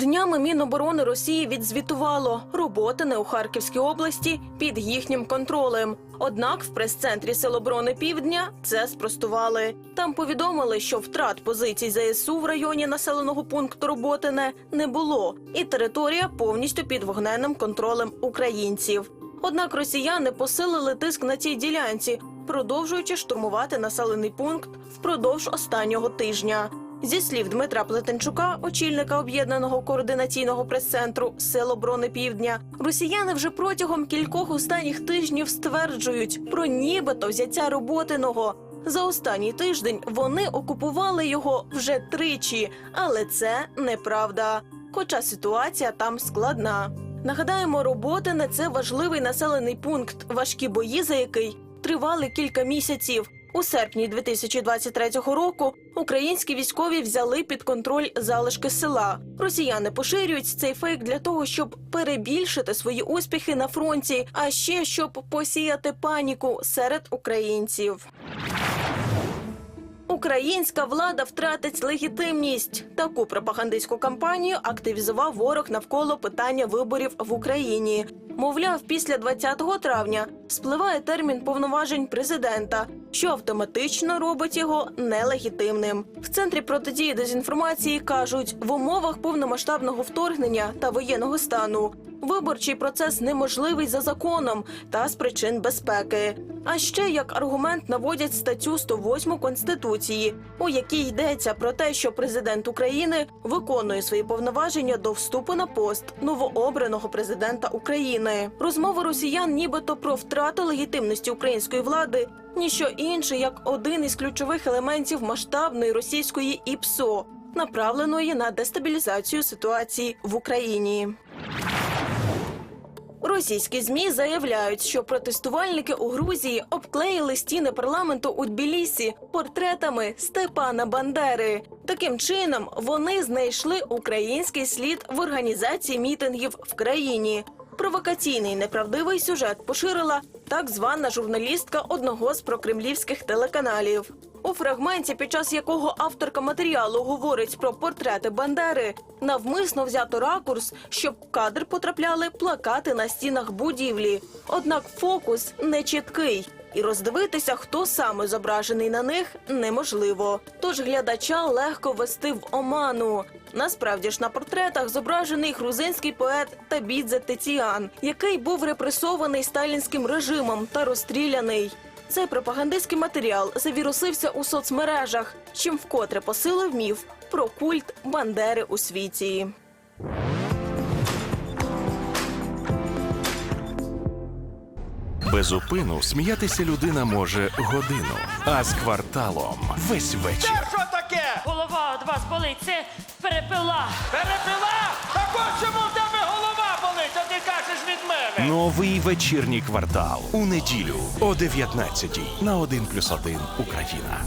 Днями Міноборони Росії відзвітувало роботи у Харківській області під їхнім контролем. Однак в прес-центрі Сил оборони Півдня це спростували. Там повідомили, що втрат позицій ЗСУ в районі населеного пункту Роботине не було, і територія повністю під вогненним контролем українців. Однак росіяни посилили тиск на цій ділянці, продовжуючи штурмувати населений пункт впродовж останнього тижня. Зі слів Дмитра Плетенчука, очільника об'єднаного координаційного прес-центру Сил оборони Півдня, росіяни вже протягом кількох останніх тижнів стверджують про нібито взяття роботиного. За останній тиждень вони окупували його вже тричі, але це неправда. Хоча ситуація там складна. Нагадаємо, роботине це важливий населений пункт, важкі бої за який тривали кілька місяців. У серпні 2023 року українські військові взяли під контроль залишки села. Росіяни поширюють цей фейк для того, щоб перебільшити свої успіхи на фронті, а ще щоб посіяти паніку серед українців. Українська влада втратить легітимність. Таку пропагандистську кампанію активізував ворог навколо питання виборів в Україні. Мовляв, після 20 травня спливає термін повноважень президента, що автоматично робить його нелегітимним. В центрі протидії дезінформації кажуть, в умовах повномасштабного вторгнення та воєнного стану виборчий процес неможливий за законом та з причин безпеки. А ще як аргумент наводять статтю 108 конституції, у якій йдеться про те, що президент України виконує свої повноваження до вступу на пост новообраного президента України. Розмова росіян, нібито про втрату легітимності української влади, ніщо інше як один із ключових елементів масштабної російської ІПСО, направленої на дестабілізацію ситуації в Україні. Російські змі заявляють, що протестувальники у Грузії обклеїли стіни парламенту у Тбілісі портретами Степана Бандери. Таким чином вони знайшли український слід в організації мітингів в країні. Провокаційний неправдивий сюжет поширила так звана журналістка одного з прокремлівських телеканалів. У фрагменті, під час якого авторка матеріалу говорить про портрети Бандери, навмисно взято ракурс, щоб в кадр потрапляли плакати на стінах будівлі. Однак фокус не чіткий. І роздивитися, хто саме зображений на них, неможливо. Тож глядача легко вести в оману. Насправді ж на портретах зображений грузинський поет Табідзе Тетіан, який був репресований сталінським режимом та розстріляний. Цей пропагандистський матеріал завірусився у соцмережах, чим вкотре посилив міф про культ Бандери у світі. Без упину сміятися людина може годину, а з кварталом весь вечір. Що таке? Голова від вас болить, це перепила. Перепила? Так ось чому в тебе голова болить, а ти кажеш від мене. Новий вечірній квартал у неділю о 19 на 1+,1 Україна.